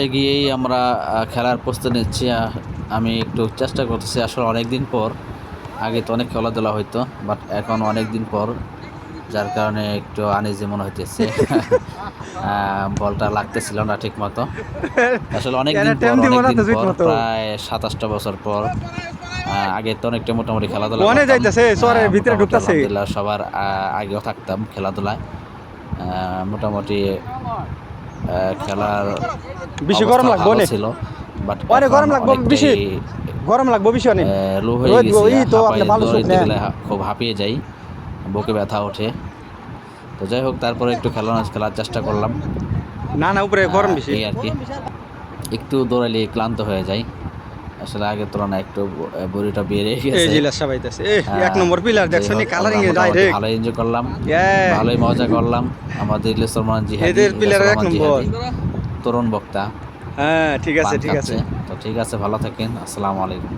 বাসায় গিয়েই আমরা খেলার প্রস্তুতি নিচ্ছি। আমি একটু চেষ্টা করতেছি। আসলে অনেক দিন পর আগে তো অনেক খেলাধুলা হইতো বাট এখন অনেক দিন পর যার কারণে একটু আনিজি মনে হইতেছে। বলটা লাগতেছিল না ঠিক মতো আসলে অনেক দিন পর অনেক দিন প্রায় সাতাশটা বছর পর আগে তো অনেকটা মোটামুটি খেলাধুলা। শহরের ভিতরে মোটামুটি সবার আগেও থাকতাম খেলাধুলায়। মোটামুটি খেলার বেশি গরম লাগবে? ছিল বাট অনেক গরম লাগবে বেশি? গরম লাগবে বেশি অনেক লো হয়ে গেছে তো আপনি ভালো খুব হাঁপিয়ে যাই বুকে ব্যথা ওঠে। তো যাই হোক তারপরে একটু খেলা খেলার চেষ্টা করলাম। না না উপরে গরম বেশি। এই আর কি। একটু দৌড়ালে ক্লান্ত হয়ে যায় আসলে আগের তুলনায় একটু বডিটা বেড়ে গেছে। হ্যাঁ, এক নম্বর পিলার দেখছেন দেখছ কালারিং ডাইরেক্ট ভালো এনজয় করলাম। ভালোই মজা করলাম। আমাদের রহমান জি এদের পিলার এক নম্বর। তরুণ বক্তা। হ্যাঁ ঠিক আছে ঠিক আছে। তো ঠিক আছে ভালো থাকেন। আসসালামু আলাইকুম।